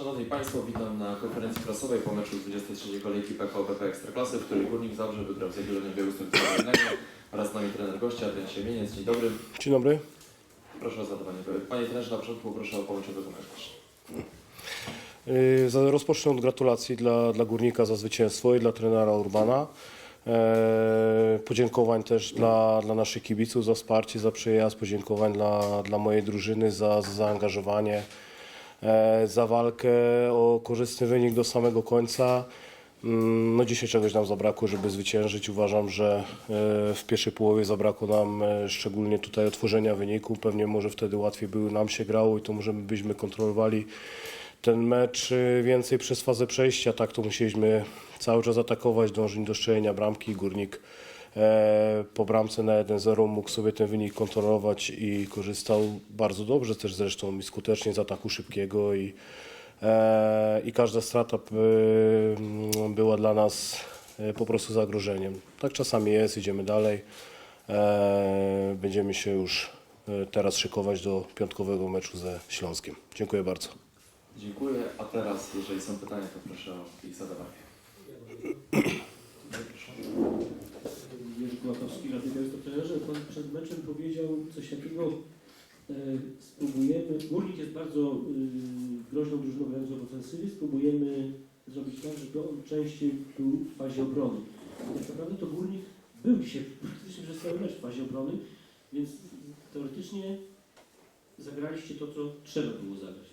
Szanowni Państwo, witam na konferencji prasowej po meczu 23 kolejki PKO BP Ekstraklasy, w której Górnik Zabrze wygrał z Jagiellonią Białystok 2 oraz z nami trener gościa, Adrian Siemieniec. Dzień dobry. Dzień dobry. Proszę o zadawanie. Panie trenerze, na początku proszę o pomocowego komentarz. Yy, Rozpocznę od gratulacji dla, dla Górnika za zwycięstwo i dla trenera Urbana. Eee, podziękowań też dla, dla naszych kibiców za wsparcie, za przyjazd, podziękowań dla, dla mojej drużyny za, za zaangażowanie, e, za walkę o korzystny wynik do samego końca. Mm, No dzisiaj czegoś nam zabrakło, żeby zwyciężyć. Uważam, że e, w pierwszej połowie zabrakło nam e, szczególnie tutaj otworzenia wyniku. Pewnie może wtedy łatwiej by nam się grało i to może byśmy kontrolowali ten mecz więcej przez fazę przejścia. Tak to musieliśmy cały czas atakować, dążyć do szczelenia bramki. Górnik e, po bramce na 1-0 mógł sobie ten wynik kontrolować i korzystał bardzo dobrze też zresztą i skutecznie z ataku szybkiego i, e, i każda strata m, była dla nas e, po prostu zagrożeniem. Tak czasami jest, idziemy dalej. E, będziemy się już e, teraz szykować do piątkowego meczu ze Śląskiem. Dziękuję bardzo. Dziękuję, a teraz, jeżeli są pytania, to proszę o ich zadawanie. Rady Białystok Trenerze, Pan przed meczem powiedział coś takiego, e, spróbujemy, Górnik jest bardzo y, groźną drużyną grającą w ofensywie, spróbujemy zrobić tak, żeby on częściej był w fazie obrony. Tak naprawdę to Górnik był dzisiaj praktycznie przez cały mecz w fazie obrony, więc teoretycznie zagraliście to, co trzeba było zagrać.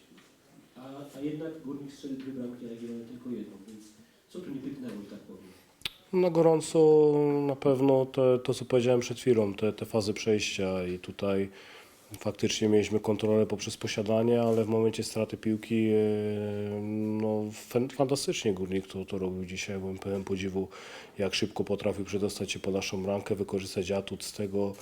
A, a jednak Górnik strzelił dwie bramki, a tylko jedną, więc co tu nie pyknęło, tak powiem. Na gorąco na pewno te, to, co powiedziałem przed chwilą, te, te fazy przejścia i tutaj faktycznie mieliśmy kontrolę poprzez posiadanie, ale w momencie straty piłki e, no, fantastycznie Górnik to, to robił dzisiaj. Byłem pełen podziwu, jak szybko potrafił przedostać się po naszą bramkę, wykorzystać atut z tego,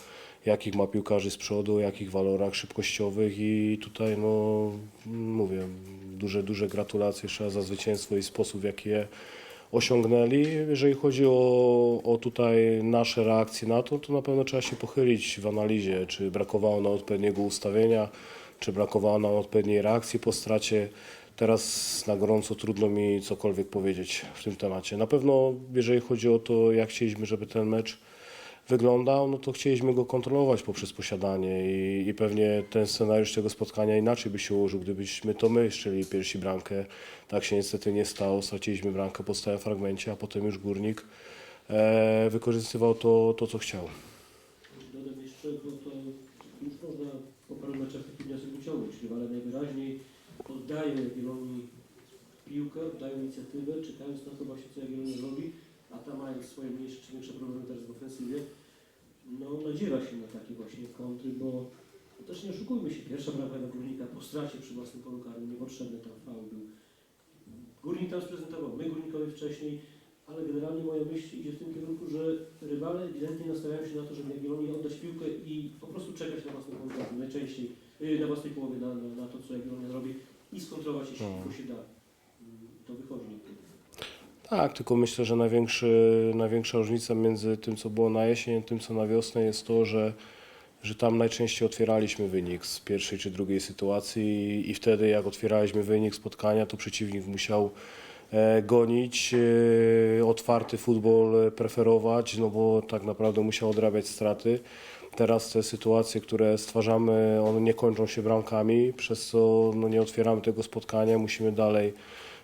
jakich ma piłkarzy z przodu, jakich walorach szybkościowych i tutaj no mówię, duże, duże gratulacje raz za zwycięstwo i sposób, w jaki je osiągnęli. Jeżeli chodzi o, o tutaj nasze reakcje na to, to na pewno trzeba się pochylić w analizie, czy brakowało nam odpowiedniego ustawienia, czy brakowało nam odpowiedniej reakcji po stracie. Teraz na gorąco trudno mi cokolwiek powiedzieć w tym temacie. Na pewno, jeżeli chodzi o to, jak chcieliśmy, żeby ten mecz wyglądał, no to chcieliśmy go kontrolować poprzez posiadanie i, i pewnie ten scenariusz tego spotkania inaczej by się ułożył, gdybyśmy to my strzelili pierwsi bramkę. Tak się niestety nie stało, straciliśmy bramkę po stałym fragmencie, a potem już Górnik e, wykorzystywał to, to, co chciał. Dodam jeszcze, bo to już można po paru meczach taki wniosek. Rywale najwyraźniej oddają Jagiellonii piłkę, oddają inicjatywę, czekając na to właśnie, co Jagiellonia robi, a tam mając swoje mniejsze czy większe problemy teraz w ofensywie, no nadziewa się na takie właśnie kontry, bo no też nie oszukujmy się, pierwsza bramka dla Górnika po stracie przy własnym polu karnym, niepotrzebny tam faul był. Górnik tam sprezentował, my Górnikowi wcześniej, ale generalnie moja myśl idzie w tym kierunku, że rywale ewidentnie nastawiają się na to, żeby Jagiellonii oddać piłkę i po prostu czekać na własną karnym, najczęściej yy, na własnej połowie, na, na, na to, co Jagiellonia robi i skontrolować, jeśli Mhm. tylko się da. Mm, To wychodzi niektórych. Tak, tylko myślę, że największy, największa różnica między tym, co było na jesień, a tym, co na wiosnę jest to, że, że tam najczęściej otwieraliśmy wynik z pierwszej czy drugiej sytuacji i, wtedy jak otwieraliśmy wynik spotkania, to przeciwnik musiał e, gonić, e, otwarty futbol e, preferować, no bo tak naprawdę musiał odrabiać straty. Teraz te sytuacje, które stwarzamy, one nie kończą się bramkami, przez co no, nie otwieramy tego spotkania, musimy dalej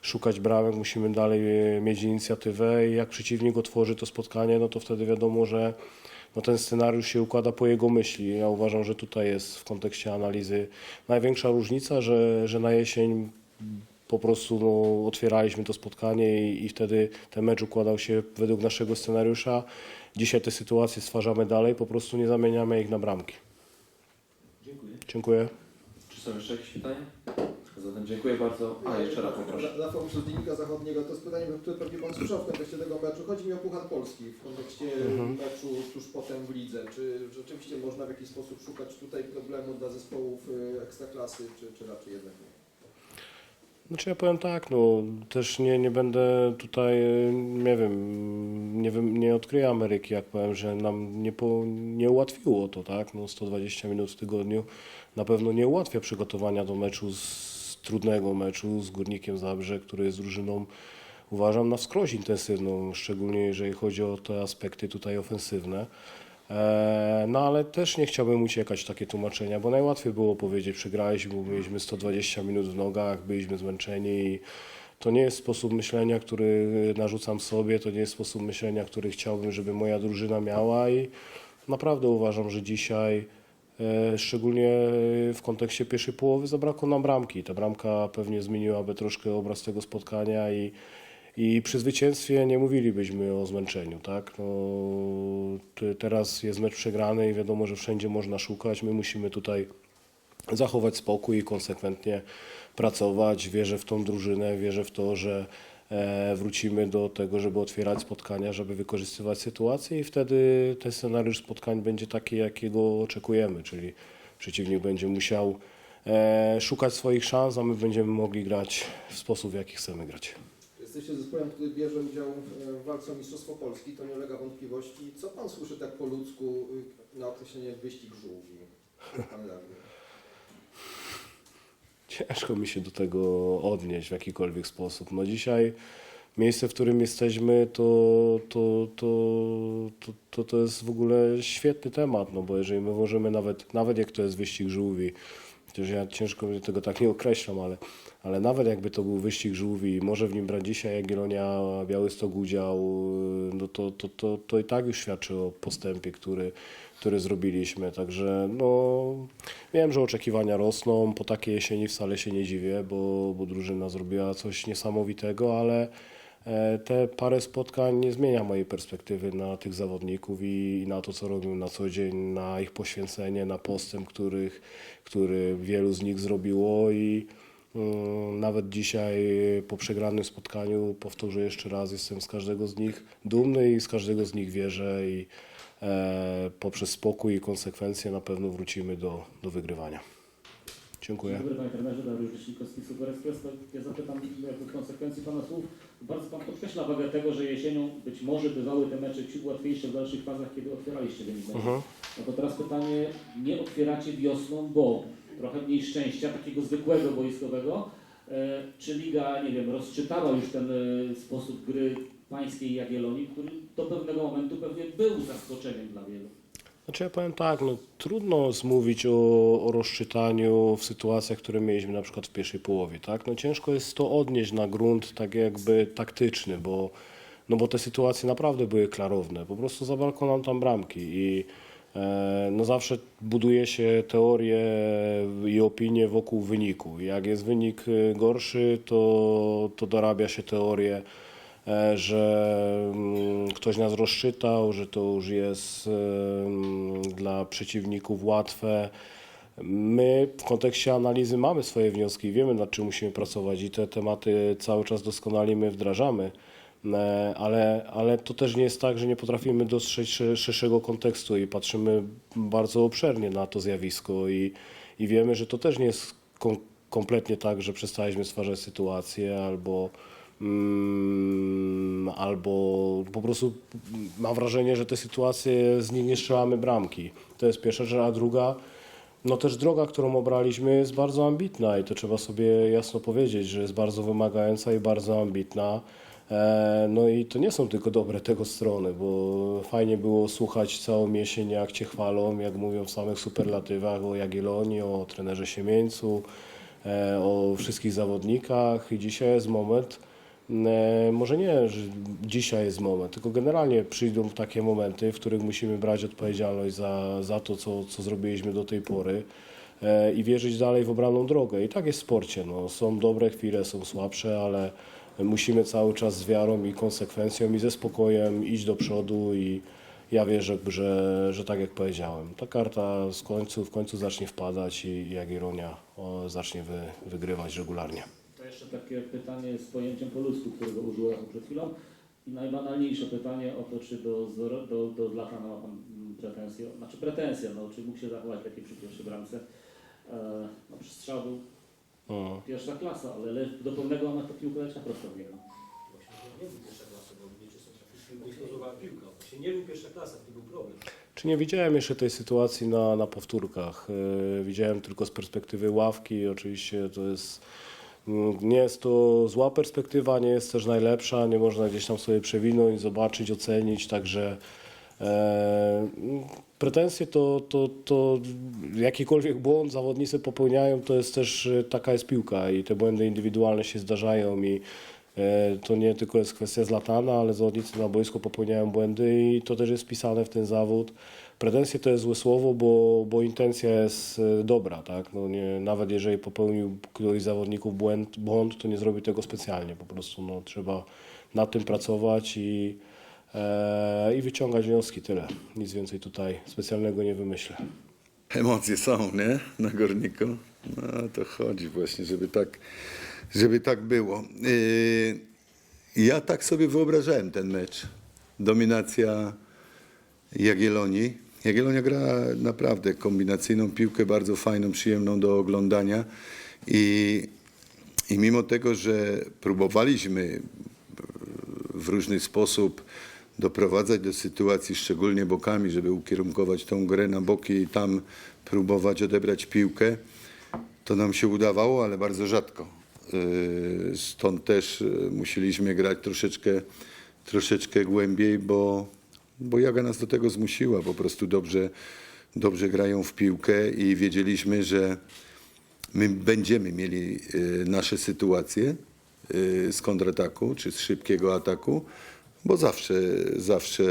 szukać bramek, musimy dalej e, mieć inicjatywę i jak przeciwnik otworzy to spotkanie, no to wtedy wiadomo, że no ten scenariusz się układa po jego myśli. Ja uważam, że tutaj jest w kontekście analizy największa różnica, że, że na jesień po prostu no, otwieraliśmy to spotkanie i, i wtedy ten mecz układał się według naszego scenariusza. Dzisiaj te sytuacje stwarzamy dalej, po prostu nie zamieniamy ich na bramki. Dziękuję. Dziękuję. Czy są jeszcze jakieś pytania? Zatem dziękuję bardzo. A, jeszcze raz poproszę. Rafał z Dziennika Zachodniego. To jest pytanie, które pewnie Pan słyszał w kontekście tego meczu. Chodzi mi o Puchar Polski w kontekście Mhm. meczu tuż potem w lidze. Czy rzeczywiście można w jakiś sposób szukać tutaj problemu dla zespołów y, ekstraklasy, czy, czy raczej jednak nie? Znaczy ja powiem tak, no też nie, nie będę tutaj, e, nie wiem, nie, wiem, nie odkryję Ameryki, jak powiem, że nam nie, po, nie ułatwiło to, tak, no 120 minut w tygodniu na pewno nie ułatwia przygotowania do meczu z trudnego meczu z Górnikiem Zabrze, który jest drużyną uważam na wskroś intensywną, szczególnie jeżeli chodzi o te aspekty tutaj ofensywne. E, No ale też nie chciałbym uciekać w takie tłumaczenia, bo najłatwiej było powiedzieć, przegraliśmy, bo mieliśmy 120 minut w nogach, byliśmy zmęczeni i to nie jest sposób myślenia, który narzucam sobie, to nie jest sposób myślenia, który chciałbym, żeby moja drużyna miała i naprawdę uważam, że dzisiaj, szczególnie w kontekście pierwszej połowy, zabrakło nam bramki. Ta bramka pewnie zmieniłaby troszkę obraz tego spotkania i i przy zwycięstwie nie mówilibyśmy o zmęczeniu, tak? No, te- teraz jest mecz przegrany i wiadomo, że wszędzie można szukać. My musimy tutaj zachować spokój i konsekwentnie pracować. Wierzę w tą drużynę, wierzę w to, że e, wrócimy do tego, żeby otwierać spotkania, żeby wykorzystywać sytuację i wtedy ten scenariusz spotkań będzie taki, jakiego oczekujemy, czyli przeciwnik będzie musiał e, szukać swoich szans, a my będziemy mogli grać w sposób, w jaki chcemy grać. Jesteście zespołem, który bierze udział e, w walce o Mistrzostwo Polski, to nie ulega wątpliwości. Co Pan słyszy tak po ludzku y, na określenie wyścig żółwi? Ciężko mi się do tego odnieść w jakikolwiek sposób. No dzisiaj miejsce, w którym jesteśmy, to, to, to, to, to, jest w ogóle świetny temat, no bo jeżeli my możemy nawet, nawet jak to jest wyścig żółwi, chociaż ja ciężko tego tak nie określam, ale, ale nawet jakby to był wyścig żółwi może w nim brać dzisiaj Jagiellonia, Białystok udział, no to, to, to, to i tak już świadczy o postępie, który, który zrobiliśmy. Także no, wiem, że oczekiwania rosną. Po takiej jesieni wcale się nie dziwię, bo, bo drużyna zrobiła coś niesamowitego, ale e, te parę spotkań nie zmienia mojej perspektywy na tych zawodników i, na to, co robią na co dzień, na ich poświęcenie, na postęp, których, który wielu z nich zrobiło i nawet dzisiaj po przegranym spotkaniu, powtórzę jeszcze raz, jestem z każdego z nich dumny i z każdego z nich wierzę i e, poprzez spokój i konsekwencje na pewno wrócimy do, do wygrywania. Dziękuję. Dobry Panie Trenerze, Dariusz Express. No, Ja zapytam jakby w konsekwencji Pana słów. Bardzo Pan podkreśla wagę tego, że jesienią być może bywały te mecze ciut łatwiejsze w dalszych fazach, kiedy otwieraliście wynik meczu. Mhm. No to teraz pytanie, nie otwieracie wiosną, bo trochę mniej szczęścia, takiego zwykłego boiskowego, e, czy Liga, nie wiem, rozczytała już ten e, sposób gry pańskiej Jagiellonii, który do pewnego momentu pewnie był zaskoczeniem dla wielu. Znaczy ja powiem tak, no, trudno zmówić o, o rozczytaniu w sytuacjach, które mieliśmy na przykład w pierwszej połowie, tak? No ciężko jest to odnieść na grunt tak jakby taktyczny, bo, no bo te sytuacje naprawdę były klarowne. Po prostu zabrakło nam tam bramki i no zawsze buduje się teorie i opinie wokół wyniku. Jak jest wynik e, gorszy, to, to dorabia się teorię e, że mm, ktoś nas rozczytał, że to już jest em, dla przeciwników łatwe. My w kontekście analizy mamy swoje wnioski, wiemy nad czym musimy pracować i te tematy cały czas doskonalimy, wdrażamy. E, Ale, ale to też nie jest tak, że nie potrafimy dostrzec sze- szerszego kontekstu i patrzymy bardzo obszernie na to zjawisko i, i wiemy, że to też nie jest kom- kompletnie tak, że przestaliśmy stwarzać sytuację albo, mm, albo po prostu mam wrażenie, że te sytuacje z nich nie strzelamy bramki. To jest pierwsza rzecz, a druga, no też droga, którą obraliśmy jest bardzo ambitna i to trzeba sobie jasno powiedzieć, że jest bardzo wymagająca i bardzo ambitna. E, No i to nie są tylko dobre tego strony, bo fajnie było słuchać całą jesień, jak Cię chwalą, jak mówią w samych superlatywach o Jagiellonii, o trenerze Siemieńcu, e, o wszystkich zawodnikach i dzisiaj jest moment, e, może nie, że dzisiaj jest moment, tylko generalnie przyjdą takie momenty, w których musimy brać odpowiedzialność za, za to, co, co zrobiliśmy do tej pory i wierzyć dalej w obraną drogę. I tak jest w sporcie. No. Są dobre chwile, są słabsze, ale musimy cały czas z wiarą i konsekwencją i ze spokojem iść do przodu i ja wierzę, że, że tak jak powiedziałem, ta karta z końcu, w końcu zacznie wpadać i Jagiellonia zacznie wy, wygrywać regularnie. To jeszcze takie pytanie z pojęciem po ludzku, którego użyłem przed chwilą. I najbanalniejsze pytanie o to, czy do, do, do Zlatana ma Pan pretensje, znaczy pretensje, no, czy mógł się zachować lepiej przy pierwszej bramce. E, no, był Mm. pierwsza klasa, ale le, do pełnego amata piłkę leciała prosto w niego. Właśnie to nie był pierwsza klasa, bo nie czysto traficznie explodowała piłka. Właśnie nie był pierwsza klasa, to był problem. Czy nie widziałem jeszcze tej sytuacji na, na powtórkach? Yy, widziałem tylko z perspektywy ławki. Oczywiście to jest Mm, Nie jest to zła perspektywa, nie jest też najlepsza, nie można gdzieś tam sobie przewinąć, zobaczyć, ocenić, także pretensje to, to, to jakikolwiek błąd zawodnicy popełniają, to jest też e, taka jest piłka i te błędy indywidualne się zdarzają i e, to nie tylko jest kwestia Zlatana, ale zawodnicy na boisku popełniają błędy i to też jest wpisane w ten zawód. Pretensje to jest złe słowo, bo, bo intencja jest e, dobra, tak? No nie, nawet jeżeli popełnił któryś z zawodników błęd, błąd, to nie zrobi tego specjalnie, po prostu no, trzeba nad tym pracować i, e, i wyciągać wnioski, tyle. Nic więcej tutaj specjalnego nie wymyślę. Emocje są, nie? Na górniku. No to chodzi właśnie, żeby tak, żeby tak było. Yy, ja tak sobie wyobrażałem ten mecz. Dominacja Jagiellonii. Jagiellonia gra naprawdę kombinacyjną piłkę, bardzo fajną, przyjemną do oglądania. I, i mimo tego, że próbowaliśmy w różny sposób doprowadzać do sytuacji, szczególnie bokami, żeby ukierunkować tą grę na boki i tam próbować odebrać piłkę. To nam się udawało, ale bardzo rzadko. Yy, Stąd też yy, musieliśmy grać troszeczkę, troszeczkę głębiej, bo, bo Jaga nas do tego zmusiła. Po prostu dobrze, dobrze grają w piłkę i wiedzieliśmy, że my będziemy mieli y, nasze sytuacje z kontrataku czy z szybkiego ataku, bo zawsze, zawsze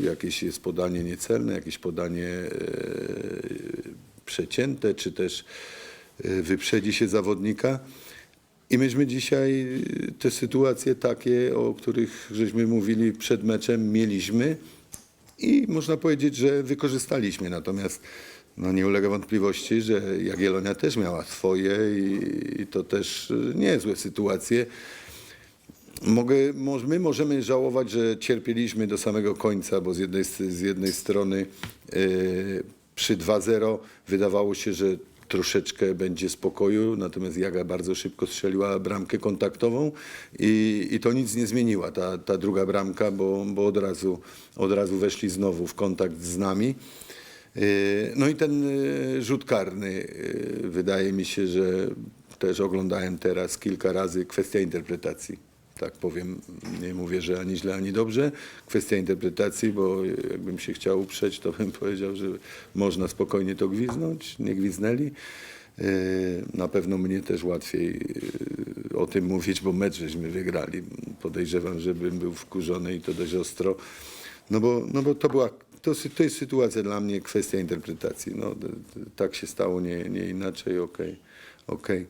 jakieś jest podanie niecelne, jakieś podanie y, przecięte, czy też y, wyprzedzi się zawodnika. I myśmy dzisiaj te sytuacje takie, o których żeśmy mówili przed meczem, mieliśmy i można powiedzieć, że wykorzystaliśmy. Natomiast no, nie ulega wątpliwości, że Jagiellonia też miała swoje i, i to też y, niezłe sytuacje. Mogę, my możemy żałować, że cierpieliśmy do samego końca, bo z jednej, z jednej strony y, przy 2-0 wydawało się, że troszeczkę będzie spokoju, natomiast Jaga bardzo szybko strzeliła bramkę kontaktową i, i to nic nie zmieniła, ta, ta druga bramka, bo, bo od, razu, od razu weszli znowu w kontakt z nami. Yy, No i ten yy, rzut karny, yy, wydaje mi się, że też oglądałem teraz kilka razy, kwestia interpretacji. Tak powiem, nie mówię, że ani źle, ani dobrze. Kwestia interpretacji, bo jakbym się chciał uprzeć, to bym powiedział, że można spokojnie to gwiznąć, nie gwiznęli. Yy, Na pewno mnie też łatwiej yy, o tym mówić, bo mecz żeśmy wygrali. Podejrzewam, że bym był wkurzony i to dość ostro. No bo, no bo to była, to, to jest sytuacja dla mnie, kwestia interpretacji. No, tak się stało, nie, nie inaczej, okej, okej.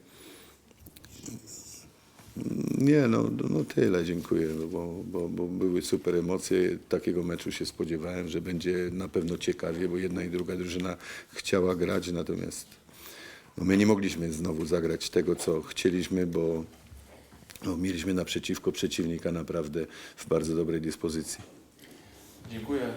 Nie, no, no tyle, dziękuję, no bo, bo, bo były super emocje. Takiego meczu się spodziewałem, że będzie na pewno ciekawie, bo jedna i druga drużyna chciała grać, natomiast no, my nie mogliśmy znowu zagrać tego, co chcieliśmy, bo no, mieliśmy naprzeciwko przeciwnika naprawdę w bardzo dobrej dyspozycji. Dziękuję.